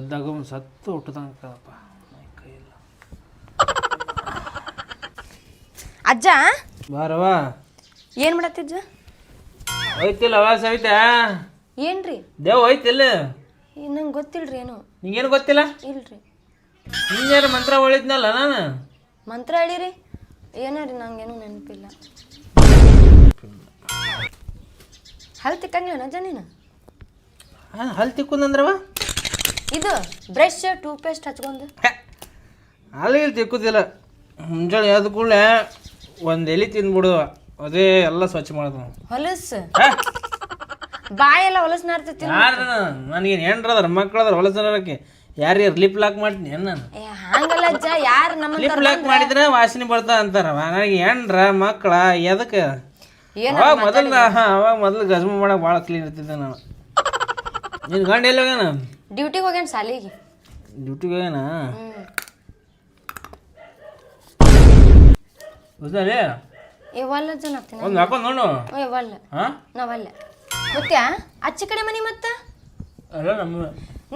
ಎದ್ದಾಗ ಸತ್ತು ಹುಟ್ಟದಂಗಪ್ಪ ಕೈಯಿಲ್ಲ ಅಜ್ಜ? ಬಾರವ ಏನ್ ಮಾಡತ್ತಿಜ್ಜ ಹೋಯ್ತಿಲ್ಲ ಅವ ಸವಿತಾ? ಏನ್ರಿ? ದೇವ್ ಹೋಯ್ತಿಲ್ಲ? ನಂಗೆ ಗೊತ್ತಿಲ್ರಿ ಏನು. ನಿಂಗೇನು ಗೊತ್ತಿಲ್ಲ? ಇಲ್ರಿ. ನಿಂಗೇನು ಮಂತ್ರ ಹೊಳಿದ್ನಲ್ಲ ನಾನು? ಮಂತ್ರ ಹೇಳಿರಿ. ಏನಾರಿ ನಂಗೇನು ನೆನಪಿಲ್ಲ. ಹಲ್ ತಿಕ್ಕಂಗಿಲ್ಲ ಅಜ್ಜ ನೀನು? ಹಲ್ ತಿಕ್ಕೊಂದಂದ್ರವ ಇದು ಬ್ರಷ್ ಟೂತ್ ಪೇಸ್ಟ್ ಹಚ್ಕೊಂಡು ಅಲ್ಲಿ ತಿಕ್ಕುದಿಲ್ಲ. ಮುಂಜಾನೆ ಎದ್ದ ಕೂಡಲೇ ಒಂದು ಎಲೆ ತಿಂದ್ಬಿಡು. ಅದೇ ಎಲ್ಲ ಸ್ವಚ್ಛ ಮಾಡೋದು ಹೊಲಸ್. ಬಾಯೆಲ್ಲ ಹೊಲಸ್ ನಾರ್ತೈತಿ ಯಾರು ನನಗೇನು ಹೊಲಸು ಹೊಲಸನಕ್ಕೆ ಯಾರು ಲಿಪ್ ಲಾಕ್ ಮಾಡ್ತೀನಿ ಏನು ನಾನು? ಏ ಹಂಗಲ್ಲ ಅಜ್ಜ ಯಾರು ನಮ್ಮ ಲಿಪ್ ಲಾಕ್ ಮಾಡಿದ್ರೆ ವಾಸನೆ ಬರ್ತಾ ಅಂತಾರವ ನನಗೆ ಹೆಣ್ರ ಮಕ್ಕಳ ಎದಕ್ಕೆ ಏನ್ ಅವಾಗ ಮೊದಲು ಹಾಂ ಅವಾಗ ಮೊದಲು ಗಜ್ಮ ಮಾಡಕ್ಕೆ ಭಾಳ ಕ್ಲೀನ್ ಇರ್ತಿದ್ದೆ ನಾನು. ನಿನ್ನ ಗಂಡ ಎಲ್ಲ ಹೋಗ್ಯಾನ? ಡ್ಯೂಟಿಗೆ ಹೋಗ್ಯಾನ ಸಾಲಿಗೆ ಡ್ಯೂಟಿಗೆ ಹೋಗ್ಯಾನ? ಒಲ್ಲ ಅಜ್ಜ ನಾಗ್ತೀನಿ ಒಂದು ಹಾಕೊಂಡು ನೋಡು. ಹಾಂ? ನಾವಲ್ಲ. ಗೊತ್ತ್ಯಾ? ಆಚೆ ಕಡೆ ಮನಿ ಮತ್ತ? ಅಲ್ಲ ನಮ್ಮ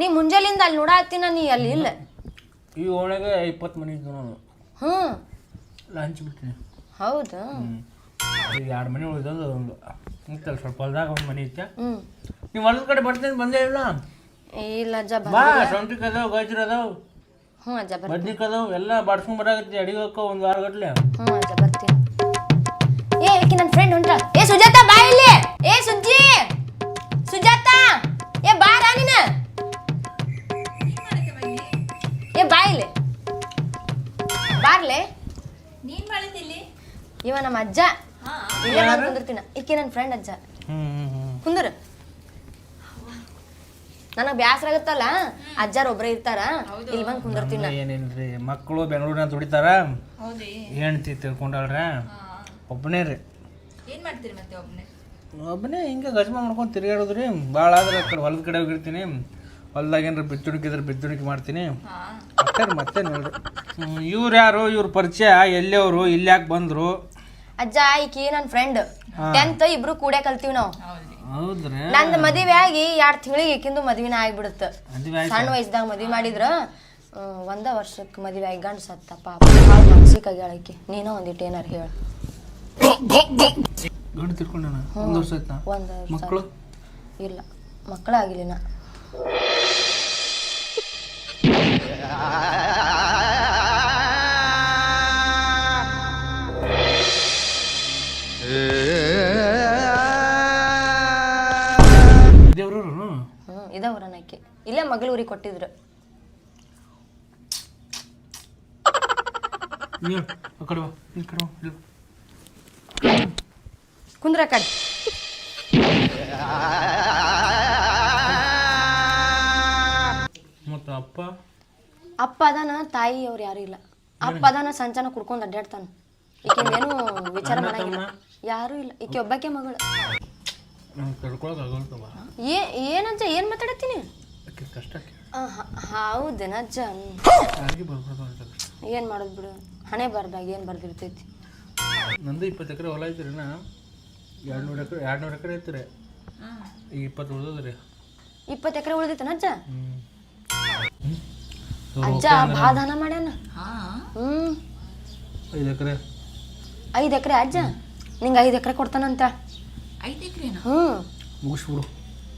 ನೀ ಮುಂಜಾಲಿಂದ ಅಲ್ಲಿ ನೋಡಾತಿನ ನೀ ಅಲ್ಲಿ ಇಲ್ಲ. ಈ ಓಣೆಗೆ ಇಪ್ಪತ್ತು ಮನೆ ಇದ್ದು ನಾನು ಹ್ಞೂ ಲಂಚ್ ಬಿಡ್ತೀನಿ ಹೌದು? ಈಗ ಎರಡು ಮನೆ ಉಳಿದೊಂದು ಒಂದು ಸ್ವಲ್ಪ ಹೊಲ್ದಾಗ ಒಂದು ಮನೆ ಇತ್ತ ನೀವು ಹೊಲದ ಕಡೆ ಬರ್ತೀನಿ ಬಂದೇ ಇಲ್ಲ? ಇಲ್ಲ ಅಜ್ಜ ಬ ಬಾ ಸೊಂಟಿ ಕದಾವ್ ಗಜ್ರ ಅದಾವ್ ಹ್ಞೂ ಅಜ್ಜ ಬರ್ ಬದ್ನಿ ಕದಾವ್ ಎಲ್ಲ ಬಾಡ್ಸ್ಕೊಂಡ್ ಬರಾಕತ್ತಿ ಅಡಿಗೆ ಹೋಗಕ್ಕ ಒಂದು ವಾರ ಗಟ್ಲೆ. ಹ್ಞೂ ಅಜ್ಜ ಬರ್ತೀನಿ. ಏ ಆಕಿ ನನ್ನ ಫ್ರೆಂಡ್ ಹೊಂಟ ಏ ಸುಜಾತ ಬಾ ಇಲ್ಲಿ. ಏ ಸುಜ್ಜಿ. ಸುಜಾತ. ಏ ಬಾರ ನೀನ. ಏ ಬಾ ಇಲ್ಲಿ. ಬಾರ್ಲೆ ನೀನ್ ಇವ ನಮ್ಮ ಅಜ್ಜ. ಇಲ್ಲೇ ಬಂದು ಕುಂದಿರ್ತೀನ. ಈಕೆ ನನ್ನ ಫ್ರೆಂಡ್ ಅಜ್ಜ. ಕುಂದ್ರ. ನನಗೆ ಬ್ಯಾಸರ ಆಗತ್ತಲ್ಲ? ಅಜ್ಜಾರ್ ಒಬ್ರೇ ಇರ್ತಾರ ಇಲ್ಲಿ ಬಂದು ಕುಂದಿರ್ತೀನಿ ನಾ. ಏನಿಲ್ರಿ ಮಕ್ಕಳು ಬೆಂಗಳೂರಿನ ದುಡಿತಾರ. ಹೆಂಡ್ತಿ ತಿಳ್ಕೊಂಡಾಳ್ರ? ಒಬ್ಬನೇ ರೀ. ಏನ್ ಮಾಡ್ತೀರಿ ಮತ್ತೆ ಒಬ್ಬನೇ ಒಬ್ಬನೇ ಹಿಂಗೆ ಗಜ್ಮ ಮಾಡ್ಕೊಂಡು ತಿರುಗಾಡೋದು ರೀ ಭಾಳ ಆದ್ರೆ ಆ ಕಡೆ ಹೊಲದ ಕಡೆ ಹೋಗಿರ್ತೀನಿ. ಹೊಲ್ದಾಗ ಏನಾರ ಬಿತ್ತುಣಿಕಿದ್ರೆ ಬಿತ್ತುಣಿಕೆ ಮಾಡ್ತೀನಿ. ಹಾ. ಮತ್ತೆ ಮತ್ತೆ ನೋಡ್ರಿ ಇವ್ರು ಯಾರು? ಇವ್ರ ಪರಿಚಯ? ಎಲ್ಲಿಯವರು? ಇಲ್ಲಿ ಯಾಕೆ ಬಂದರು? ಅಜ್ಜ ಈಕಿ ನನ್ನ ಫ್ರೆಂಡ್ ಟೆಂತ್ ಇಬ್ರು ಕೂಡೆ ಕಲ್ತೀವಿ ನಾವು. ಹೌದ್ರಿ? ಹೌದ್ರಿ ನಂದು ಮದುವೆ ಆಗಿ ಎರಡು ತಿಂಗಳಿಗೆ ಈಕಿಂದು ಮದ್ವಿನ ಆಗ್ಬಿಡುತ್ತ. ಮದುವೆ ಆಯ್ತು? ಸಣ್ಣ ವಯಸ್ಸದಾಗ ಮದ್ವಿ ಮಾಡಿದ್ರ ಆ, ಒಂದ ವರ್ಷಕ್ಕೆ ಮದುವೆ ಆಗಿ ಗಂಡ ಸತ್ತ ಪಾಪ. ಭಾಳ ಈಕಿ ನೀನ ಒಂದಿಟ್ಟು ಏನಾರು ಹೇಳ. ಗಂಡು ಒಂದು ವರ್ಷ ಆಯ್ತಾ? ಒಂದ್ ವರ್ಷ ಮಕ್ಕಳು ಇಲ್ಲ. ಮಕ್ಕಳ ಆಗಿಲ್ಲ ಇಲ್ಲೇ ಮಗಳೂರಿಗೆ ಕೊಟ್ಟಿದ್ರು. ಕುಂದ್ರ ಕಡೆ. ಮತ್ತು ಅಪ್ಪ? ಅಪ್ಪ ಅದಾನ ತಾಯಿ ಅವ್ರು ಯಾರು ಇಲ್ಲ. ಅಪ್ಪ ಅದಾನ ಸಂಚಾನ ಕುಡ್ಕೊಂಡು ಅಡ್ಡಾಡ್ತಾನ. ಏನು ವಿಚಾರ ಮಾಡಂಗಿಲ್ಲ. ಯಾರು ಇಲ್ಲ. ಈಕೆ ಒಬ್ಬಾಕೆ ಮಗಳು. ಏನಂತ ಆಗಲ್ತವ. ಏ ಏನ್ ಮಾತಾಡತ್ತೀನಿ? ಆಕೆ ಕಷ್ಟ ಹೌದು ಅಜ್ಜ ಯಾರಿಗೆ ಬರ್ಬಾರ್ದು ಅಂತ ಏನು ಮಾಡೋದು ಬಿಡು. ಹಣೆ ಬರ್ದಾಗ ಏನು ಬರ್ದಿರ್ತೈತಿ? ನಂದು ಇಪ್ಪತ್ತು ಎಕರೆ ಹೊಲ ಐತ್ರಿ ನಾ. ಎರಡು ನೂರು ಎಕರೆ ಎರಡು ನೂರು ಎಕರೆ ಐತ್ರಿ. ಈಗ ಇಪ್ಪತ್ತು ಉಳ್ದದ್ರಿ. ಇಪ್ಪತ್ತು ಎಕರೆ ಉಳ್ದೈತನ ಅಜ್ಜ ಹ್ಞೂ ಅಜ್ಜ ಭಾಳ ದಾನ ಮಾಡ್ಯಾನ. ಹಾ. ಹ್ಮ್. ಐದು ಎಕರೆ. ಐದು ಎಕರೆ ಅಜ್ಜ? ನಿಂಗೆ ಐದು ಎಕರೆ ಕೊಡ್ತಾನಂತ. ಐದು ಎಕರೆ ಹ್ಞೂ ಮುಗಿಸ್ಬಿಡು.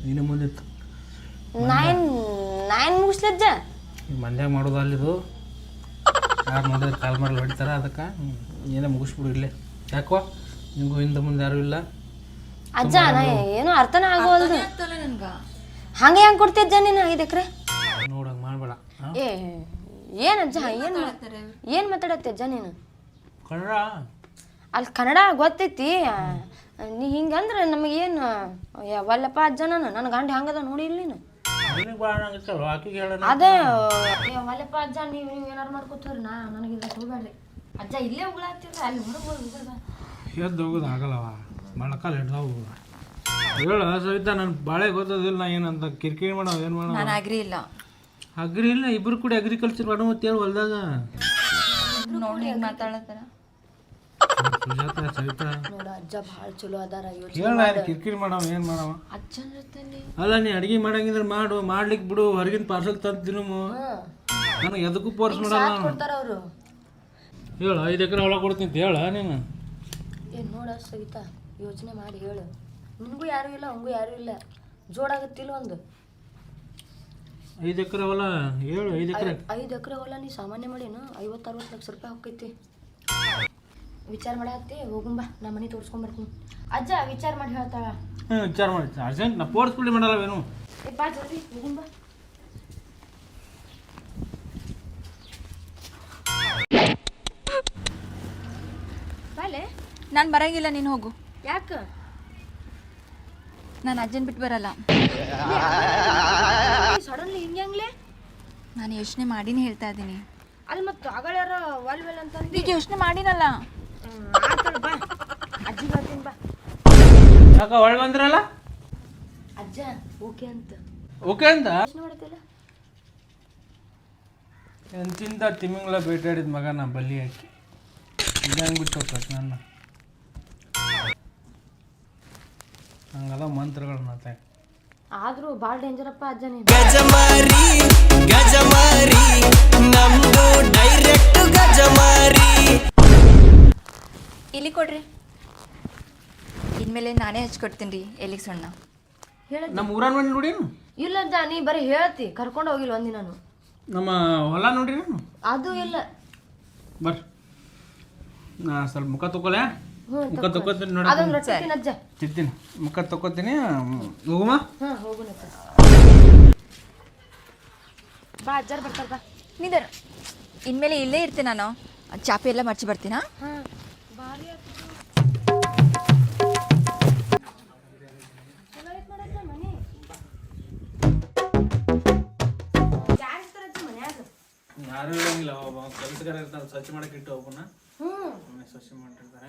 ನೀನೇ ಮುಂದಿತ್ತು. ನಾಯನ್ ನಾಯನ್ ಮುಗಿಸ್ಲಜ್ಜ? ಈಗ ಮಂದ್ಯಾಗ ಮಾಡೋದು ಅಲ್ಲಿದು ಯಾರು ನೋಡಿದ್ರೆ ಕಾಲ್ ಮಾಡಲು ಹೊಡಿತಾರ ಅದಕ್ಕೆ? ಏನೇ ಮುಗಿಸ್ಬಿಡು ಇಲ್ಲೇ. ಯಾಕೋ? ನಿಮಗೂ ಹಿಂದೆ ಮುಂದೆ ಯಾರೂ ಇಲ್ಲ. ಅಜ್ಜ ನಾ ಏನು ಅರ್ಥನ ಆಗೋಲ್ದು ಹಂಗೆ ಹೆಂಗ್ ಕೊಡ್ತಿದ್ದ ನೀನು ಐದು ಎಕರೆ? ನೋಡಂಗೆ ಮಾಡಬೇಡ. ಏ ಏನು ಅಜ್ಜ ಏನು ಏನ್ ಮಾತಾಡತ್ತೆ ಅಜ್ಜ ನೀನು? ಕನ್ನಡ? ಅಲ್ಲಿ ಕನ್ನಡ ಗೊತ್ತೈತಿ. ನೀ ಹಿಂಗಂದ್ರೆ ನಮಗೇನು ವಲ್ಲಪ್ಪ ಅಜ್ಜ ನಾನು ನನ್ನ ಗಂಡ ಹಂಗದ ಇಲ್ಲಿ ನೀನು? ನಿನಗೆ ಭಾಳ ನಂಗಿತ್ತಲ್ಲ ಆಕಿಗೆ ಹೇಳೋಣ ಅದೇ ಏ, ವಲ್ಲಪ್ಪ ಅಜ್ಜ ನೀವು ನೀವು ಏನಾರು ಮಾಡ್ಕೋತೀರಿ ನಾ ನನಗೆ ಹೋಗ್ಬೇಡ್ರಿ. ಅಜ್ಜ ಇಲ್ಲೇ ಉಗುಳಾತಿರ ಅಲ್ಲಿ ಹೊರಗೆ ಹೋಗಿ ಎದ್ದು ಹೋಗೋದು ಆಗಲ್ಲವ ಮೊಣಕಾಲು ಹಿಡ್ದಾವು ಹೇಳ ಸವಿತಾ ನನ್ನ ಬಾಳೆ ಗೊತ್ತದಿಲ್ಲ ನಾ ಏನಂತ ಕಿರಿಕಿರಿ ಮಾಡೋ ಏನು ಮಾಡೋ ನಾನು ಅಗ್ರಿ ಇಲ್ಲ. ಅಗ್ರಿ ಇಲ್ಲ ಇಬ್ರು ಕೂಡ ಅಗ್ರಿಕಲ್ಚರ್ ಮಾಡೋ ಮತ್ತೆ ಹೇಳಿ ಹೊಲ್ದಾಗ. ನೋಡಿ ಮಾತಾಡತ್ತಾರ? ಸುಜಾತ ಸವಿತಾ. ನೋಡ ಅಜ್ಜ ಭಾಳ ಚಲೋ ಅದಾರ ಯೋಚನೆ ಹೇಳ ಕಿರಿಕಿರಿ ಮಾಡವ ಏನು ಮಾಡವ? ಅಜ್ಜನ ಜೊತೆಲಿ ಅಲ್ಲ ನೀ ಅಡಿಗೆ ಮಾಡಂಗಿದ್ರೆ ಮಾಡು ಮಾಡ್ಲಿಕ್ಕೆ ಬಿಡು ಹೊರಗಿನ ಪಾರ್ಸಲ್ ತಂದು ತಿನ್ನು ನನಗೆ ಎದಕ್ಕೂ ಪೋರ್ಸ್ ಮಾಡಲ್ಲ ಕೊಡ್ತಾರ ಅವರು. ಹೇಳು ಐದು ಎಕರೆ ಹೊಲ ಕೊಡ್ತೀನಿ ಅಂತ ಹೇಳ ನೀನು. ಏನ್ ನೋಡ ಸವಿತಾ ಯೋಚನೆ ಮಾಡಿ ಹೇಳು. ನಿನಗೂ ಯಾರು ಇಲ್ಲ ಹಂಗೂ ಯಾರು ಇಲ್ಲ. ಜೋಡಾಗತ್ತಿಲ್ಲ ಒಂದು. ಐದು ಎಕರೆ ಹೊಲ ಹೇಳು ಐದು ಎಕರೆ. ಐದು ಎಕರೆ ಹೊಲ ನೀ ಸಾಮಾನ್ಯ ಮಾಡೇನು ಐವತ್ತು ಅರವತ್ತು ಲಕ್ಷ ರೂಪಾಯಿ ಹೋಗೈತಿ ವಿಚಾರ ಮಾಡತ್ತಿ ಹೋಗುಂಬ ನಮ್ಮ ಮನೆ ತೋರಿಸ್ಕೊಂಬರ್ತೀನಿ ಅಜ್ಜ ವಿಚಾರ ಮಾಡಿ ಹೇಳ್ತಾಳ. ಹ್ಞೂ ವಿಚಾರ ಮಾಡಿ. ಅರ್ಜೆಂಟ್ ನಾ ಪೋರ್ಸ್ ಬಿಡಿ ಮಾಡಲ್ಲವೇನು ಏ ಬಾ ಜಲ್ದಿ ಹೋಗುಂಬ ಬಾಲೆ? ನಾನು ಬರಂಗಿಲ್ಲ ನೀನು ಹೋಗು. ಯಾಕ? ನಾನು ಅಜ್ಜನ್ ಬಿಟ್ಟು ಬರಲ್ಲ. ಸಡನ್ಲಿ ಹಿಂಗ್ಯಾಂಗ್ಲೆ ನಾನು ಯೋಚನೆ ಮಾಡಿನೇ ಹೇಳ್ತಾ ಇದ್ದೀನಿ. ಅಲ್ಲಿ ಮತ್ತೆ ಆಗಳಾರ ಒಲ್ವೆಲ್ ಅಂತ ಅಂತಂದು ಈಗ ಯೋಚನೆ ಮಾಡಿನಲ್ಲ. ಬಾ. ಅಜ್ಜಿ ಬರ್ತೀನಿ ಬಾ. ಯಾಕ ಒಳಗೆ ಬಂದ್ರಲ್ಲ? ಅಜ್ಜ ಓಕೆ ಅಂತ. ಓಕೆ ಅಂತ? ಎಂತಿಂದ ತಿಮಿಂಗ್ಳ ಬೇಟಾಡಿದ ಮಗ ನಾ ಬಲ್ಲಿ ಹಾಕಿ. ಇದಂಗೆ ಬಿಟ್ಟು ಹೋಗ್ತೈತೆ ನನ್ನ ಹಂಗದ ಮಂತ್ರಗಳು ಮತ್ತೆ ಆದ್ರೂ ಭಾಳ ಅಪ್ಪ ಅಜ್ಜ ನೀನು. ಗಜಮಾರಿ ಗಜಮಾರಿ ನಮ್ದು ಡೈರೆಕ್ಟ್ ಗಜಮಾರಿ. ಇಲ್ಲಿ ಕೊಡ್ರಿ. ಇನ್ಮೇಲೆ ನಾನೇ ಹಚ್ಕೊಡ್ತೀನಿ ರೀ ಎಲ್ಲಿಗೆ ಸಣ್ಣ? ಹೇಳ ನಮ್ಮ ಊರ ನೋಡಿ ಇಲ್ಲ ಅಜ್ಜ ನೀ ಬರೀ ಹೇಳ್ತಿ ಕರ್ಕೊಂಡು ಹೋಗಿಲ್ಲ ಒಂದಿನ ನಾನು ನಮ್ಮ ಹೊಲ ನೋಡ್ರಿ ಅದು ಇಲ್ಲ. ಬರ್ರಿ. ನಾ ಸ್ವಲ್ಪ ಮುಖ ತಗೊಳ್ಳೆ ಮುಖ ತಗೋತೀನಿ ನೋಡಿ. ಅದೊಂದು ರೊಟ್ಟಿ ತಿನ್ನು ಅಜ್ಜ ತಿಂತೀನಿ. ಮುಖ ತಗೋತೀನಿ ಹೋಗುಮ? ಹಾಂ ಬಾ ಅಜ್ಜಾರ್ ಬರ್ತಾರ ಬಾ. ನಿಂದರ. ಇನ್ಮೇಲೆ ಇಲ್ಲೇ ಇರ್ತೀನಿ ನಾನು. ಚಾಪೆ ಎಲ್ಲ ಮರ್ಚಿ ಬರ್ತೀನಾ? ಹಾಂ ಯಾರ್ ಇರಂಗಿಲ್ಲ ಒಬ್ಬ ಕೆಲಸಗಾರ ಇರ್ತಾರೆ ಸ್ವಚ್ಛ ಮಾಡಕ್ಕೆ ಇಟ್ಟು ಒಬ್ಬನ ಸ್ವಚ್ಛ ಮಾಡಿರ್ತಾರೆ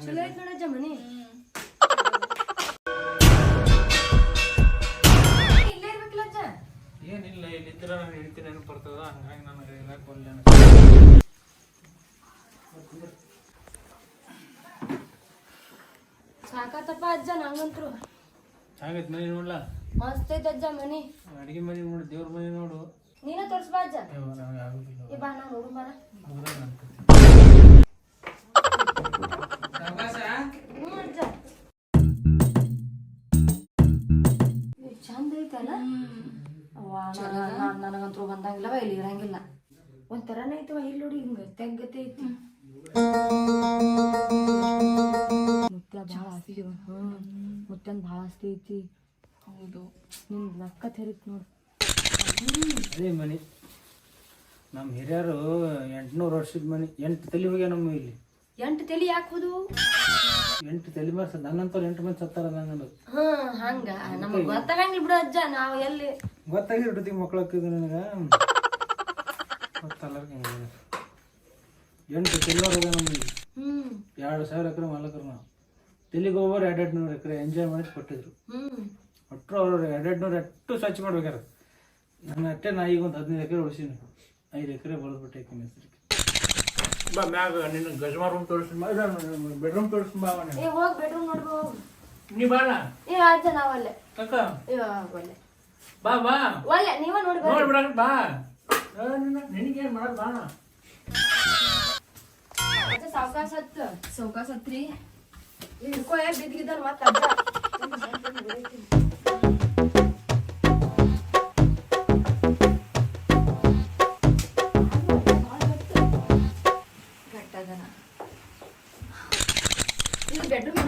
ಏನಿಲ್ಲ ಇಲ್ಲಿದ್ರೆ ನಾನು ಹೇಳ್ತೀನಿ ಏನು ಬರ್ತದ? ಹಂಗಾಗಿ ನಾನು ಹೇಳಕ್ಕೆ ಒಲ್ಲೆ ಸಾಕಾತಪ್ಪ ಅಜ್ಜ ನಂಗಂತ್ರು ಆಗೈತೆ ಮನೆ ನೋಡ್ಲ? ಮಸ್ತ್ ಐತ್ ಅಜ್ಜ ಮನಿ. ಅಡಿಗೆ ಮನೆ ನೋಡು ದೇವ್ರ ಮನೆ ನೋಡು. ನೀನ ತೋರ್ಸ್ಬಾ ಅಜ್ಜ. ಏ ಬಾ ನಾ ನೋಡು ಬಾರ ಚಂದ ಐತಲ್ಲ? ನನಗಂತೂ ಬಂದಂಗಿಲ್ಲವ ಇಲ್ಲಿ ಇರಂಗಿಲ್ಲ. ಒಂಥರನೇ ಐತವ ಇಲ್ಲಿ ನೋಡಿ ಹಿಂಗ ತೆಗ್ಗತೆ ಐತಿ. ಮುತ್ಯ ಭಾಳ ಆಸ್ತಿ ಹ್ಞೂ ಮುತ್ಯನ್ ಭಾಳ ಆಸ್ತಿ ಐತಿ. ಹೌದು. ನಿಮ್ ಲಕ್ಕ ತೆರಿತ್ ನೋಡು. ಅದೇ ಮನೆ ನಮ್ಮ ಹಿರಿಯರು ಎಂಟ್ನೂರ್ ವರ್ಷದ ಮನೆ ಎಂಟು ತಲೆ ಹೋಗ್ಯ ನಮ್ಮ ಇಲ್ಲಿ. ಎಂಟು ತಲೆ ಯಾಕೆ ಹೋದು ಎಂಟು ತಲೆ ಮಾರ್ಸ ನನ್ನಂತವ್ರು ಎಂಟು ಮಂದಿ ಸತ್ತಾರ ನಂಗೆ ಹಾ ಹಂಗ. ನಮ್ಗೆ ಗೊತ್ತಾಗಂಗಿಲ್ಲ ಬಿಡು ಅಜ್ಜ ನಾವು ಎಲ್ಲಿ? ಗೊತ್ತಾಗಿರ್ತೈತಿ ಮಕ್ಳಕ್ಕಿದ್ದು ನನಗೆ. ಗೊತ್ತಲ್ಲ ಎಂಟು ತಲೆ ಹೋಗ್ಯ ನಮ್ಮ ಇಲ್ಲಿ. ಹ್ಮ್. ಎರಡು ಸಾವಿರ ಎಕರೆ ಮಾಲಕರು ನಾವು. ತೆಲಿಗೆ ಹೋಗೋರು ಎರಡು ಎರಡು ನೂರು ಎಕರೆ ಎಂಜಾಯ್ ಮಾಡಿ ಕೊಟ್ಟಿದ್ರು. ಹ್ಮ್. ಒಟ್ಟರು ಅವರು ಎರಡು ಎರಡು ನೂರು ಅಷ್ಟು ಸ್ವಚ್ಛ ಮಾಡ್ಬೇಕಾರೆ. ನನ್ನ ಅಟ್ಟೆ ನಾ ಈಗ ಒಂದು ಹದಿನೈದು ಎಕರೆ ಉಳಿಸೀನಿ ಐದು ಎಕರೆ ಬೆಳೆದ್ಬಿಟ್ಟೆ ಹೆಸರಿಗೆ. ಬಾ ಮ್ಯಾಗ ನಿನ್ನ ಗಜಮಾ ರೂಮ್ ತೋರಿಸ್ತೀನಿ. ಬೆಡ್ರೂಮ್ ತೋರಿಸ್ತೀನಿ ಬಾ ಏ ಹೋಗ್ ಬೆಡ್ರೂಮ್ ನೋಡ್ಬೋ ಹೋಗ್. ನೀ ಬಾಣ ಏ ಅಜ್ಜ ನಾವಲ್ಲೇ ಅಕ್ಕ ಏ ಒಲ್ಲೆ ಬಾ ಬಾ. ಒಲ್ಲೆ ನೀವ ನೋಡಿ ಬರ್ರಿ. ನೋಡಿ ಬಿಡಕ್ ಬಾ ನಿನಗೇನು ಮಾಡಕ್ ಬಾಣ ಸಾವ್ಕಾಸ ಹತ್ತು? ಸೌಕಾಸ್ ಹತ್ರಿ. ಹಿಡ್ಕೋ ಇದು ಬೆಡ್ರೂಮ್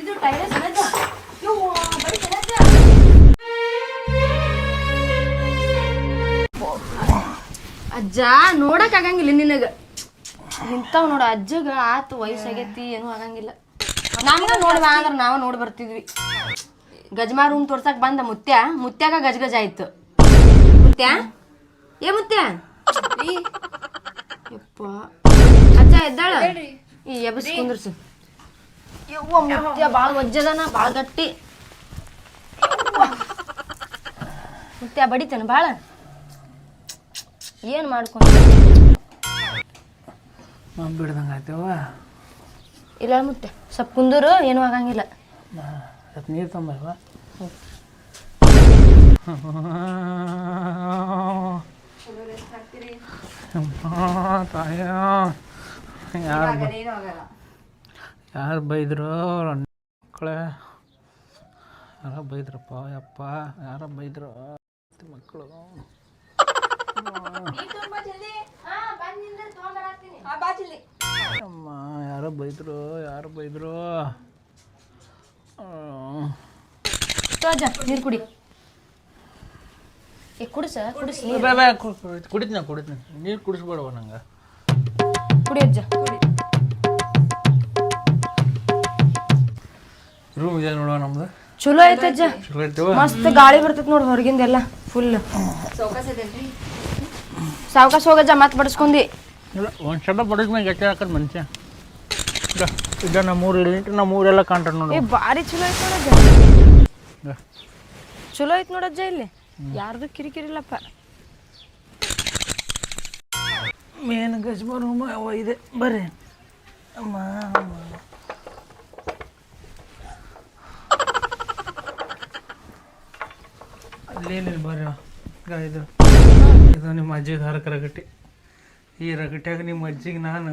ಇದು ಬರೀ ಅಜ್ಜ ನೋಡಕ್ ಆಗಂಗಿಲ್ಲ ನಿನಗ. ಇಂಥವ್ ನೋಡು ಅಜ್ಜಗ ಆತು ವಯಸ್ಸಾಗೈತಿ ಏನು ಆಗಂಗಿಲ್ಲ. ನಮ್ಗ ನೋಡಿ ಬಾ ಅಂದ್ರ ನಾವ ನೋಡಿ ಬರ್ತಿದ್ವಿ. ಗಜ್ಮಾ ರೂಮ್ ತೋರ್ಸಕ್ ಬಂದ ಮುತ್ಯ ಮುತ್ಯಾಗ ಗಜ ಗಜ ಆಯ್ತು. ಮುತ್ಯ? ಏ ಮುತ್ಯ? ಯಪ್ಪ. ಅಜ್ಜ ಎದ್ದಾಳ? ಈ ಎಬಸ್ ಕುಂದ್ರಸು. ಯವ್ವ ಮುತ್ಯ ಭಾಳ ವಜ್ಜದನ ಭಾಳ ಗಟ್ಟಿ. ಯವ್ವ. ಮುತ್ಯ ಬಡಿತಾನ ಭಾಳ ಏನ್ ಮಾಡ್ಕೊಂಡು ಬಿಡ್ದಂಗೆ ಆಯ್ತವ ಇಲ್ಲ ಮುತ್ತೆ ಸ್ವಲ್ಪ ಕುಂದೂರು ಏನೂ ಆಗಂಗಿಲ್ಲ. ಸ್ವಲ್ಪ ನೀರು ತೊಂಬಲ್ವ ತಾಯ ಯಾರು ಯಾರು ಬೈದ್ರು? ಮಕ್ಕಳೇ ಯಾರ ಬೈದ್ರಪ್ಪ ಯಪ್ಪ? ಯಾರ ಬೈದ್ರು? ಮಕ್ಕಳು ಅಮ್ಮ ಯಾರೋ ಬೈದ್ರು ಯಾರು ಬೈದ್ರು. ಅಜ್ಜ ನೀರು ಕುಡಿ. ಏ ಕುಡಿಸ ಕುಡಿಸಿ ಬೇ ಬೇ ಕು- ಕು- ಕುಡಿತೀನಿ ಕುಡಿತೀನಿ. ನೀರು ಕುಡಿಸ್ಬೇಡವ ನಂಗೆ. ಕುಡಿ ಅಜ್ಜ. ರೂಮ್ ಇದೆ ನೋಡುವ ನಮ್ದು. ಚಲೋ ಐತೆ ಅಜ್ಜ. ಚಲೋ ಮಸ್ತ್ ಗಾಳಿ ಬರ್ತೈತಿ ನೋಡಿ ಹೊರಗಿಂದೆಲ್ಲ ಫುಲ್ ಸಾವಕಾಶ ಹೋಗಜ್ಜ ಮತ್ತೆ ಬಡಿಸ್ಕೊಂಡಿ. ಇಲ್ಲ ಒಂದು ಬಡದ ಮ್ಯಾಗ ಗಟ್ಟಿ ಹಾಕೋದು ಮನುಷ್ಯ? ಈಗ ಈಗ ನಮ್ಮ ಊರು ಇಲ್ಲಿ ನಮ್ಮ ಊರೆಲ್ಲ ಕಾಣ್ತಾರೆ ನೋಡು. ಏ ಭಾರಿ ಚಲೋ ಐತೆ ನೋಡಜ್ಜ. ಚಲೋ ಐತೆ ನೋಡಜ್ಜ ಇಲ್ಲಿ. ಯಾರ್ದು ಕಿರಿಕಿರಿ ಇಲ್ಲಪ್ಪ ಮೇನ್ ಗಜ್ಮ ರೂಮ್ ಅವ ಇದೆ. ಬರ್ರಿ. ಅಮ್ಮ ಅಮ್ಮ. ಅಲ್ಲೇನಿಲ್ಲ ಬರ್ರಿ ಇದು ಇದು ನಿಮ್ಮ ಅಜ್ಜಿಗೆ ಹಾರ ರಗಟಿ ಈ ರಗಟ್ಯಾಗ ನಿಮ್ಮ ಅಜ್ಜಿಗೆ ನಾನು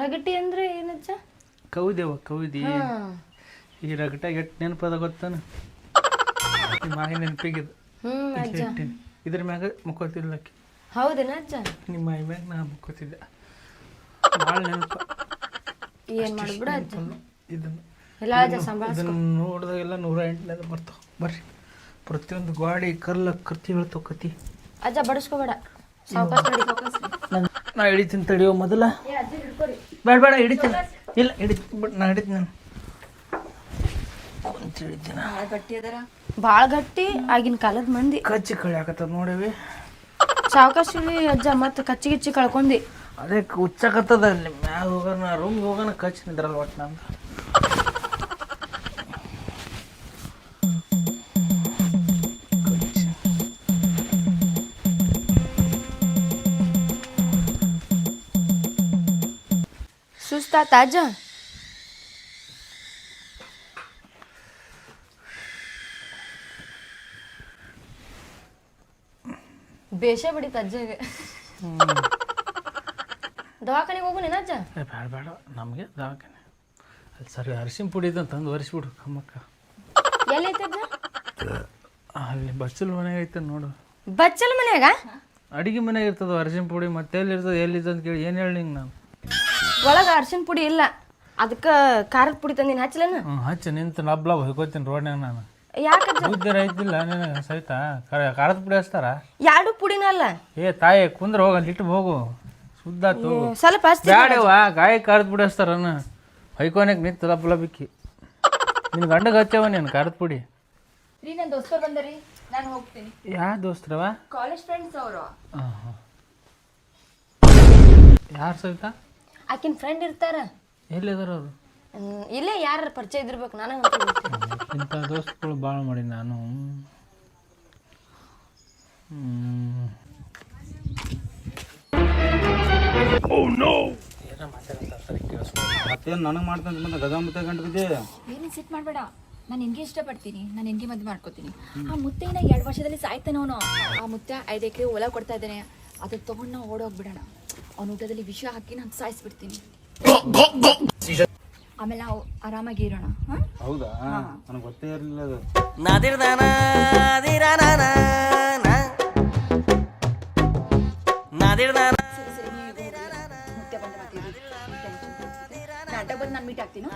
ರಗಟಿ ಅಂದ್ರೆ ಏನಜ್ಜ? ಕವಿದೇವ ಕವಿದಿ ಈ ರಗಟ್ಯಾಗ ಎಷ್ಟು ನೆನಪದ ಗೊತ್ತಾನ? ಮಾಯ ನೆನಪಿಗಿದ ಹ್ಮ್ ಅಜ್ಜ. ಇದ್ರ ಮ್ಯಾಗ ಮುಕ್ಕೋತಿಲ್ಲ ಹೌದೇನ ಅಜ್ಜ? ನಿಮ್ಮ ಮಾಯ ಮ್ಯಾಗ ನಾ ಮುಕ್ಕೋತಿದ್ದೆ. ಭಾಳ ನೆನಪ. ಏನ್ ಮಾಡ್ಬಿಡ ಅಜ್ಜ? ಇದನ್ನು ಎಲ್ಲ ಅಜ್ಜ ಸಂಭಾಳ ಇದನ್ನು ನೋಡಿದಾಗೆಲ್ಲ ನೂರ ಎಂಟನೇದು ಬರ್ತಾವ. ಬರ್ರಿ. ಪ್ರತಿಯೊಂದು ಗಾಡಿ ಕಲ್ಲ ಕತ್ತಿ ಹೇಳ್ತಾವ ಕತಿ ಅಜ್ಜ ಬಡಿಸ್ಕೋಬೇಡ. ನಾ ಹಿಡಿತೀನಿ ತಡಿಯೋ ಮೊದಲ. ಬೇಡ ಬೇಡ ಹಿಡಿತೀನಿ. ಇಲ್ಲ ಹಿಡಿ ನಾ ಹಿಡಿತೀನಿ. ನಾನು ಕುಂತ್ ಹಿಡಿತೀನಿ ಗಟ್ಟಿ ಅದರ. ಭಾಳ ಗಟ್ಟಿ ಆಗಿನ ಕಾಲದ ಮಂದಿ. ಕಚ್ಚಿ ಕಳಿಯಾಕತ್ತದ ನೋಡೇವಿ. ಸಾವಕಾಶ ಅಜ್ಜ ಮತ್ತೆ ಕಚ್ಚಿ ಗಿಚ್ಚಿ ಕಳ್ಕೊಂಡಿ. ಅದೇ ಹುಚ್ಚಕತ್ತದ ಅಲ್ಲಿ ಮ್ಯಾಗ ಹೋಗೋಣ ರೂಮ್ ಹೋಗೋಣ ಕಚ್ಚಿ ನಿದ್ರಲ್ಲ ಒಟ್ಟು ನಂದು. ಸುಸ್ತಾತ ಅಜ್ಜ ಬೇಷ ಬಿಡಿತ ಅಜ್ಜಗೆ ದವಾಖಾನೆಗೆ ಹೋಗು ಅಜ್ಜ. ಏ ಬೇಡ ಬೇಡ. ನಮಗೆ ದವಾಖಾನೆ. ಅಲ್ಲಿ ಸರಿ ಅರಿಶಿನ ಪುಡಿ ಇದ್ದಂತ ತಂದು ಒರೆಸ್ಬಿಡು ಕಮ್ಮಕ್ಕ ಎಲ್ಲೈತೆ ಅಜ್ಜ? ಅಲ್ಲಿ ಬಚ್ಚಲ್ ಮನೆಗೆ ಐತೆ ನೋಡು. ಬಚ್ಚಲ ಮನ್ಯಾಗ ಅಡಿಗೆ ಮನೆಗೆ ಇರ್ತದ ಅರಿಶಿನ ಪುಡಿ ಮತ್ತೆ ಎಲ್ಲಿ ಇರ್ತದ ಎಲ್ಲಿದೆ ಅಂತ ಕೇಳಿ ಏನು ಹೇಳಿ ನಿಂಗೆ ನಾನು? ಒಳಗ ಅರ್ಶಿನ ಪುಡಿ ಇಲ್ಲ. ಅದಕ್ಕೆ ಖಾರದ ಪುಡಿ ತಂದಿನ. ಹಚ್ಚಲೇನ ಹ್ಞೂ ಹಚ್ಚಿ ನಿಂತು ನಬ್ಲ ಹೊಯ್ಕೋತೀನಿ ರೋಡ್ನಾಗ ನಾನು. ಯಾಕೆ ಬುದ್ಧಿ ರೈತಿಲ್ಲ ನಿನಗೆ ಸಹಿತ ಖಾರ- ಖಾರದ ಪುಡಿ ಹಚ್ತಾರ? ಎರಡು ಪುಡಿನ ಅಲ್ಲ. ಏ ತಾಯಿ ಕುಂದ್ರ ಹೋಗ ಅಲ್ಲಿ ಇಟ್ಟು ಹೋಗು. ಸುದ್ದ ಆತು ಸ್ವಲ್ಪ ಹಚ್ತಿ ಬ್ಯಾಡವ್ವ ಗಾಯ ಖಾರದ ಪುಡಿ ಹಚ್ತಾರನ ಹೊಯ್ಕೋನಕ್ಕೆ ನಿಂತು ಲಬ್ಲ ಬಿಕ್ಕಿ. ನಿನ್ನ ಗಂಡಗೆ ಹಚ್ಚವ ನೀನು ಖಾರದ ಪುಡಿ? ರೀ ನನ್ನ ದೋಸ್ತರು ಬಂದರಿ. ನಾನು ಹೋಗ್ತೀನಿ. ಯಾ ದೋಸ್ತ್ರವ ಕಾಲೇಜ್ ಫ್ರೆಂಡ್ಸ್ ಅವರು. ಹಾಂ ಹಾಂ ಯಾರು ಸಹಿತ ಆಕಿನ ಫ್ರೆಂಡ್ ಇರ್ತಾರ. ಎಲ್ಲಿದಾರ ಅವರು? ಹ್ಮ್, ಇಲ್ಲೇ ಯಾರ ಪರಿಚಯ ಇದಿರ್ಬೇಕು ನನಗೆ ಇಂಥ ದೋಸ್ತಗಳು ಭಾಳ ಮಾಡಿ ನಾನು. ಹ್ಮ್. ಮತ್ತೇನು ನನಗೆ ಮಾಡ್ತಾನೆ ಮತ್ತೆ ಗಜ ಮುತ್ತೆ ಗಂಟು ಬಿದ್ದೆ? ಏನೇನು ಸಿಟ್ ಮಾಡಬೇಡ. ನಾನು ನಿನ್ಗೆ ಇಷ್ಟಪಡ್ತೀನಿ? ನಾನು ನಿನ್ಗೆ ಮದುವೆ ಮಾಡ್ಕೋತೀನಿ? ಆ ಮುತ್ತೆನ ಎರಡು ವರ್ಷದಲ್ಲಿ ಸಾಯ್ತಾನೆ ಅವನು. ಆ ಮುತ್ತೆ ಐದು ಎಕರೆ ಹೊಲ ಕೊಡ್ತಾ ಇದ್ದಾನೆ. ಅದು ತಗೊಂಡು ನಾವು ಓಡೋಗ್ಬಿಡೋಣ ಅವ್ನ ಊಟದಲ್ಲಿ ವಿಷ ಹಾಕಿ ನಾನು ಸಾಯಿಸ್ಬಿಡ್ತೀನಿ. ಆಮೇಲೆ ನಾವು ಆರಾಮಾಗಿ ಇರೋಣ. ಹೌದಾ? ನನಗೆ ಗೊತ್ತೇ ಇರಲಿಲ್ಲ ಅದು. ಬಂದು ನಾನು ಮೀಟ್ ಆಗ್ತೀನೋ?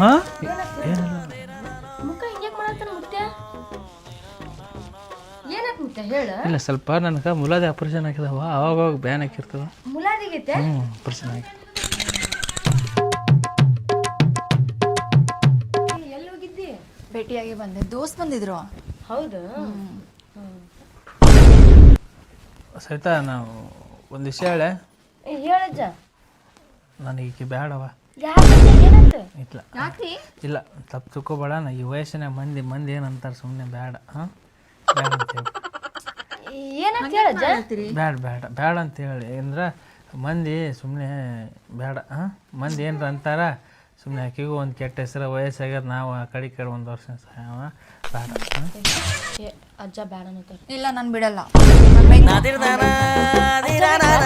ಹಾಂ ಏನಿಲ್ಲ. ಮುಖ ಹಿಂಗ್ಯಾಕ್ ಮಾಡತ್ತಾನ ಮುತ್ಯ ಏನತ್ ಮುತ್ಯ ಹೇಳ. ಇಲ್ಲ ಸ್ವಲ್ಪ ನನಗೆ ಮುಲಾದಿ ಆಪರೇಷನ್ ಆಗಿದಾವ ಅವಾಗ ಅವಾಗ ಬ್ಯಾನ್ ಹಾಕಿರ್ತದ. ಮುಲಾದಿಗೈತೆ ಹ್ಞೂ ಆಪರೇಷನ್ ಹೋಗಿದ್ದಿ? ಭೇಟಿಯಾಗಿ ಬಂದೆ. ದೋಸ್ತ್ ಬಂದಿದ್ರು. ಹೌದು? ಸಹಿತ ನಾವು ಒಂದು ವಿಷಯ ಹೇಳೆ. ಹೇಳಜ್ಜ. ನನಗೆ ಬೇಡವಾ ಇಲ್ಲ. ಇಲ್ಲ ತಪ್ಪು ತಿಳ್ಕೊಬೇಡ ನಾ ಈ ವಯಸ್ಸಿನ ಮಂದಿ ಮಂದಿ ಏನಂತಾರೆ ಸುಮ್ಮನೆ ಬೇಡ ಹಾಂ? ಬೇಡ ಹೇಳಜ್ಜ ಬೇಡ ಬೇಡ ಬೇಡ ಅಂತೇಳಿ ಅಂದ್ರೆ ಮಂದಿ ಸುಮ್ಮನೆ ಬೇಡ ಹಾಂ? ಮಂದಿ ಏನ್ರ ಅಂತಾರ ಸುಮ್ಮನೆ ಆಕೆಗೂ ಒಂದು ಕೆಟ್ಟ ಹೆಸರು ವಯಸ್ಸಾಗ್ಯದ ನಾವು ಆ ಕಡೆ ಈ ಕಡೆ ಒಂದು ವರ್ಷ ಸಾಯವ ಬೇಡ ಅಜ್ಜ ಬೇಡ ಇಲ್ಲ ನಾನು ಬಿಡಲ್ಲ. ದಿರಾನಾನ.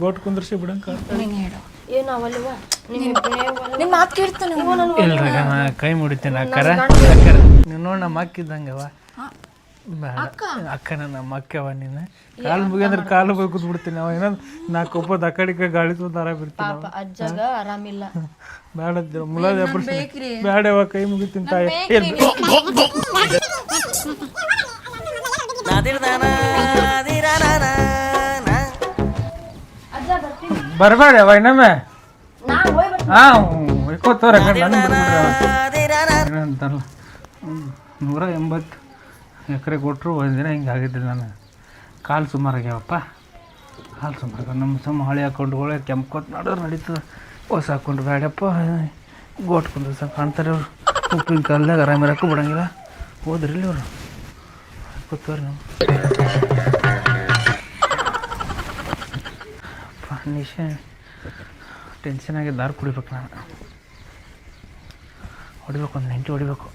ಗೋಟ್ ಕುಂದ್ರಿಸಿ ಬಿಡಂಗ ಏನು ಅವಲ್ವ ನಿಮ್ಮ ನಿಮ್ಮ ಮಾತು ಕೇಳ್ತಾನೆ ಇಲ್ರಾಗ ನಾ ಕೈ ಮುಡಿತೇನೆ ಅಕ್ಕರ? ಅಕ್ಕರ. ನೀವು ನೋಡಿ ನಮ್ಮ ಅಕ್ಕ ಇದ್ದಂಗವ ಅಕ್ಕನ ನಮ್ಮ ಅಕ್ಕವ ನೀನು. ಕಾಲು ಮುಗಿಯಂದ್ರೆ ಕಾಲು ಹೋಗಿ ಕೂತ್ಬಿಡ್ತೀನಿ ಅವ. ಏನಂದ್ರೆ ನಾಲ್ಕು ಒಬ್ಬದ ಆ ಕಡೆ ಈ ಕಡೆ ಗಾಳಿ ತುಂಬ ಬಿಡ್ತೀನಿ ಪಾಪ ಅಜ್ಜಗ ಆರಾಮಿಲ್ಲ. ಬೇಡ ಅಂತೀರ ಮುಲಾದ ಬೇಡವ ಕೈ ಮುಗಿತೀನಿ ತಾಯಿ. ಏನ್ ನಾದಿರ್ದಾನ. ಬರ್ತೀನಿ ಅವ ಇನ್ನೊಮ್ಮೆ ಹಾಂ ಒಯ್ಕೋತವ್ರ ನನ್ನ ನೂರ ಎಂಬತ್ತು ಎಕರೆ ಕೊಟ್ಟರು ದಿನ ಹಿಂಗೆ ಆಗಿದ್ದಿಲ್ಲ ನಾನು. ಕಾಲು ಸುಮಾರಾಗ್ಯಾವಪ್ಪ ಕಾಲು ಸುಮಾರು ನಮ್ಮ ಸಮ ಹಳೆ ಅಕೌಂಟ್ಗಳು ಕೆಂಪ್ಕೊತ್ ನಡೆದ್ರೆ ನಡೀತದೆ ಹೊಸ ಹಾಕೊಂಡು ಬೇಡಪ್ಪ ಗೋಟ್ ಕುಂದ್ರ ಸಹ ಕಾಣ್ತಾರೆ ಅವರು. ಉಪ್ಪಿನ ಕಾಲದಾಗ ಆರಾಮಿರಕ್ಕೂ ಬಿಡಂಗಿಲ್ಲ. ಹೋದ್ರಿ ಇಲ್ಲಿ ಅವರು ಕೂತವ್ರಿ ನಾವು ನಿಶ ಟೆನ್ಷನ್ ಆಗಿ ದಾರಿ ಕುಡಿಬೇಕು ನಾನು. ಹೊಡಿಬೇಕು ಒಂದು ನೆಂಟಿ ಹೊಡಿಬೇಕು.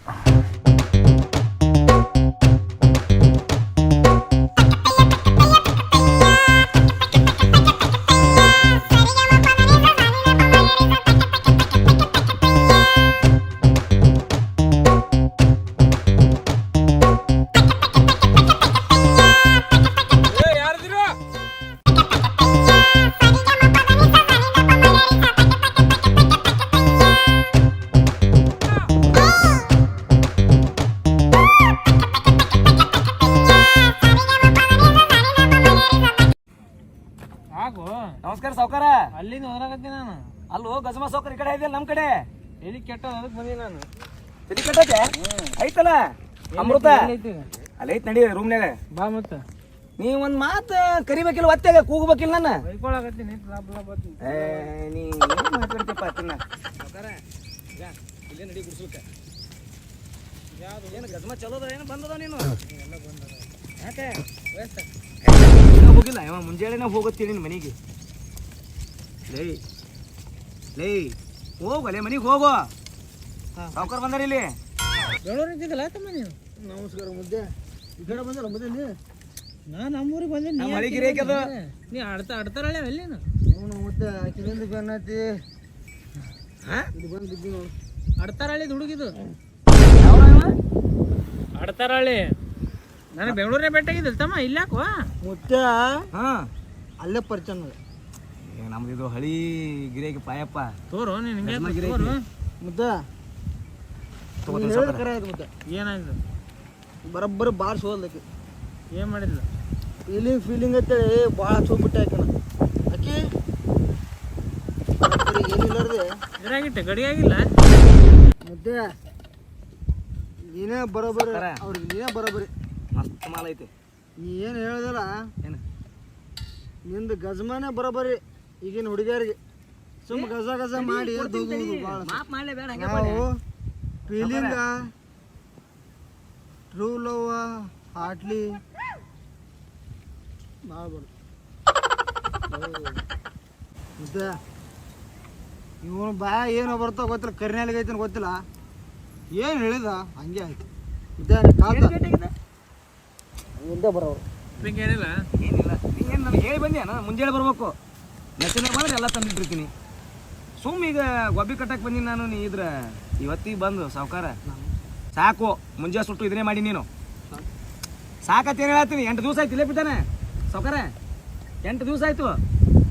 ನಮಸ್ಕಾರ ಸಾವುಕಾರ. ಅಲ್ಲಿಂದ ಹೋದ್ರಾಗತ್ತೆ ನಾನು. ಅಲ್ಲೋ ಗಜಮ ಸಾವುಕಾರ ಈ ಕಡೆ ಇದೆಯಲ್ಲ ನಮ್ ಕಡೆ? ಎಲ್ಲಿ ಕೆಟ್ಟ ಅದಕ್ಕೆ ಬಂದಿ ನಾನು. ತಲಿ ಕಟ್ಟಕ್ಕೆ ಐತಲ್ಲ ಅಮೃತ? ಅಲ್ಲಿ ಐತ್ ನಡಿ ರೂಮ್ನಾಗ. ಬಾ ಮತ್ತ. ನೀ ಒಂದ್ ಮಾತು ಕರಿಬೇಕಿಲ್ಲ ಒತ್ತೆಗ ಕೂಗಬೇಕಿಲ್ಲ ನಾನು. ಬೈಕೊಳಕತ್ತೀನಿ. ಏ, ನೀ ಏನ್ ಮಾತಾಡ್ತೀಯಪ್ಪ ತಿನ್ನ ಇಲ್ಲೇ ನಡಿ ಗುಡ್ಸ್ಲಿಕ್ಕೆ. ಏನು ಗಜಮ ಚಲೋದ ಏನು ಬಂದದ ನೀನು? ಯಾಕೆ? ಇನ್ನೂ ಹೋಗಿಲ್ಲ ಇವ ಮುಂಜಾನೆನೇ ಹೋಗುತ್ತೆ ನಿನ್ನ ಮನೆಗೆ. ಲೇ ಲೇ ಹೋಗು ಲೇ ಮನೆಗೆ ಹೋಗು. ಸಾವ್ಕಾರ ಬಂದಾರ ಇಲ್ಲಿ. ಬೆಂಗಳೂರಿಗೆ ಇದ್ದಿದ್ದಲ್ಲ ತಮ್ಮ ನೀವು ನಮಸ್ಕಾರ ಮುದ್ದೆ. ಈ ಕಡೆ ಬಂದಲ್ಲ ಮುದ್ದೆ ನೀ? ನಾ ನಮ್ಮೂರಿಗೆ ನಮ್ಮ ಹಳಿ ಗಿರೇಕ್ ನೀ ಆಡ್ತಾ ಆಡ್ತಾರಳೆ ಅಲ್ಲೇನು ಅವನು ಮುದ್ದೆ ಆಕಿನಿಂದ ಬೆನ್ನತ್ತಿ ಹಾ? ಇಲ್ಲಿ ಬಂದು ಬಿದ್ದಿ ನೋಡು. ಆಡ್ತಾರಳ್ಳಿ ಹುಡುಗಿದು? ಆಡ್ತಾರಳ್ಳಿ. ನನಗೆ ಬೆಂಗಳೂರೇ ಭೇಟಿಯಾಗಿದ್ದಿಲ್ಲ ತಮ್ಮ ಇಲ್ಲಾಕೋ? ಮುದ್ದೆ ಹಾ. ಅಲ್ಲೇ ಪರಿಚಯ ನೋಡಿ. ನಮ್ದು ಇದು ಹಳಿ ಗಿರೇಕಿ ಪಾಯಪ್ಪ. ತೋರು ನೀನು ಹಿಂಗೆ ಗಜ್ಮ ಗಿರಾಕಿ. ತೋರು. ಮುದ್ದೆ. ತಗೋತೀನಿ ನೀನ್ ಹೇಳಿದ ಕರೆ ಆಯ್ತು ಮುದ್ದೆ. ಏನಾಯ್ತು? ಬರೋಬ್ಬರಿ ಬಾರ್ ಸೋಲ್ದಕ್ಕೆ ಏನು ಮಾಡಿದ್ಲು? ಫೀಲಿಂಗ್ ಫೀಲಿಂಗ್ ಅಂತೇಳಿ ಭಾಳ ಚೋಬಿಟ್ಟೆ ಆಕಿನ ಆಕಿ ಬರೋಬ್ಬರಿ ಏನಿಲ್ಲಾರ್ದೆ ಇದ್ರಾಗಿಟ್ಟೆ ಗಡಿಯಾಗಿಲ್ಲ ಮುದ್ದೆ ನೀನೇ ಬರೋಬ್ಬರಿ ಕರೆ. ಅವ್ರಿಗೆ ನೀನೇ ಬರೋಬರಿ. ಮಸ್ತ್ ಮಾಲ್ ಐತಿ. ನೀ ಏನು ಹೇಳ್ದಲ್ಲ? ಏನು? ನಿಂದು ಗಜಮಾನೇ ಬರೋಬ್ಬರಿ ಈಗಿನ ಹುಡುಗಿಯರಿಗೆ ಸುಮ್ ಗಜ ಗಜ ಮಾಡಿ ಭಾಳ ಮಾಪ್ ಮಾಡ್ಲೇ ಬೇಡ ಹಂಗೆ ನಾವು ಫೀಲಿಂಗ ಟ್ರೂ ಲವ್ ಹಾಟ್ಲಿ ಮಾಡ್ಬಾರ್ದು ಮತ್ತೆ ಇವನು ಬಾ ಏನೋ ಬರ್ತಾವ ಗೊತ್ತಿಲ್ಲ ಕರಿನಾಲಿಗೆ ಐತನ ಗೊತ್ತಿಲ್ಲ. ಏನು ಹೇಳಿದ? ಹಂಗೆ ಆಯ್ತು. ಮತ್ತೆ ಕಾಲ್ದ ಮುಂದೆ ಬರೋರು. ಏನಿಲ್ಲ. ಏನಿಲ್ಲ ನೀನು ನನಗೆ ಹೇಳಿ ಬಂದ್ಯಾನ ಮುಂಜಾನೆ ಬರ್ಬೇಕು. ನೆಚ್ಚಿನ ಮಾಡಿದ್ರೆ ಎಲ್ಲ ತಂದಿಟ್ಟಿರ್ತೀನಿ. ಸುಮ್ ಈಗ ಗೊಬ್ಬಿ ಕಟ್ಟಕ್ಕೆ ಬಂದಿ ನಾನು ನೀ ಇದ್ರ. ಇವತ್ತಿಗೆ ಬಂದು ಸಾವ್ಕಾರ. ಸಾಕು ಮುಂಜಾನೆ ಸುಟ್ಟು ಇದನ್ನೇ ಮಾಡಿ ನೀನು. ಸಾಕತ್ ಏನು ಹೇಳ್ತೀನಿ ಎಂಟು ದಿವಸ ಆಯ್ತು ಇಲ್ಲೇ ಬಿದ್ದಾನೆ. ಸಾವ್ಕಾರ ಎಂಟು ದಿವಸ ಆಯ್ತು.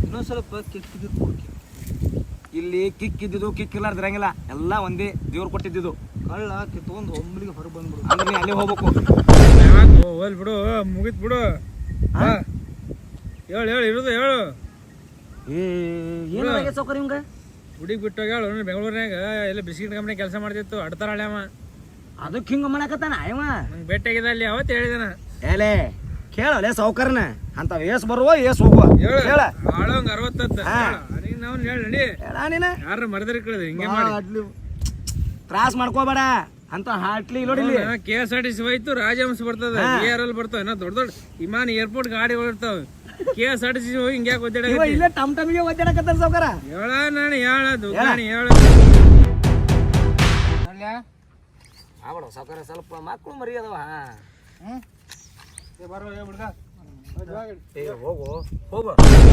ಇನ್ನೊಂದು ಸ್ವಲ್ಪ ಕಿಕ್ಕಿದ್ದು ಇಲ್ಲಿ ಕಿಕ್ಕಿದ್ದು ಇದ್ದಿದ್ದು ಕಿಕ್ ಇರ್ಲಾರ್ದು ಇರಂಗಿಲ್ಲ ಎಲ್ಲ ಒಂದೇ ದೇವ್ರು ಕೊಟ್ಟಿದ್ದು ಕಳ್ಳ ಕಿತ್ಕೊಂಡು ಒಮ್ಮಿಗೆ ಹೊರಗೆ ಬಂದ್ಬಿಡು. ಅಂದ್ರೆ ನೀ ಅಲ್ಲೇ ಹೋಗ್ಬೇಕು. ಹೋಲ್ ಬಿಡು ಮುಗಿತ್ ಬಿಡು. ಹೇಳು ಹೇಳು ಇರೋದು ಹೇಳು. ಏನಾಗೈತೆ ಸೌಕರ್ಯ ನಿಮ್ಗೆ ಹುಡುಗಿ ಬಿಟ್ಟು ಹೋಗ್ಯಾಳ ಬೆಂಗಳೂರಿನಾಗ ಎಲ್ಲ ಬಿಸ್ಕಿಟ್ ಕಂಪ್ನಿ ಕೆಲಸ ಮಾಡ್ತಿತ್ತು ಅಡ್ತಾರ ಅವ. ಅದಕ್ಕೆ ಹಿಂಗ ಮಾಡಕತ್ತಾನ ಅಯ್ಯವ ನಂಗೆ ಅಲ್ಲಿ ಅವತ್ತು ಹೇಳಿದನ. ಏಲೇ ಕೇಳಲೆ ಸೌಕರ್ನ ಅಂತ ಏಸ್ ಬರುವ ಏಸ್ ಹೋಗುವ. ಹೇಳ ಆಳಂಗ ಅರವತ್ತತ್ತ. ನಾವು ಹೇಳಿ ನಡಿ. ಹೇಳ ನೀನ. ಯಾರ ಮರದರಿ ಕಳಿದ್ರಿ ಹಿಂಗೆ ಮಾಡಿ. ತ್ರಾಸ್ ಮಾಡ್ಕೋಬೇಡ. ಅಂತ ಹಾಟ್ಲಿ ನೋಡಿ K S R T C ಹೋಯ್ತು ರಾಜಹಂಸ ಬರ್ತದ ಬರ್ತಾವ ಆರ್ ಎಲ್ ಬರ್ತವ ದೊಡ್ಡ ದೊಡ್ಡ ವಿಮಾನ ಏರ್ಪೋರ್ಟ್ ಗಾಡಿ ಇರ್ತಾವ. K S R T C ಹೋಗಿ ಹಿಂಗ್ಯಾಕೆ ಇವ ಒದ್ದಾಡ ಇಲ್ಲೇ ಟಮ್ ಟಮ್ಗೆ ಒದ್ದಾಡಕತ್ತಾನ ಸಾವ್ಕಾರ? ಹೇಳ ನಾನು ಹೇಳ? ದುಕಾಣಿ ಹೇಳ ಆಗ್ಬೇಡ ಸಾವುಕಾರ ಸ್ವಲ್ಪ ಮಕ್ಕಳು ಮರಿ ಅದಾವ ಬರೋ ಹುಡುಗ. ಹೋಗು ಹೋಗು.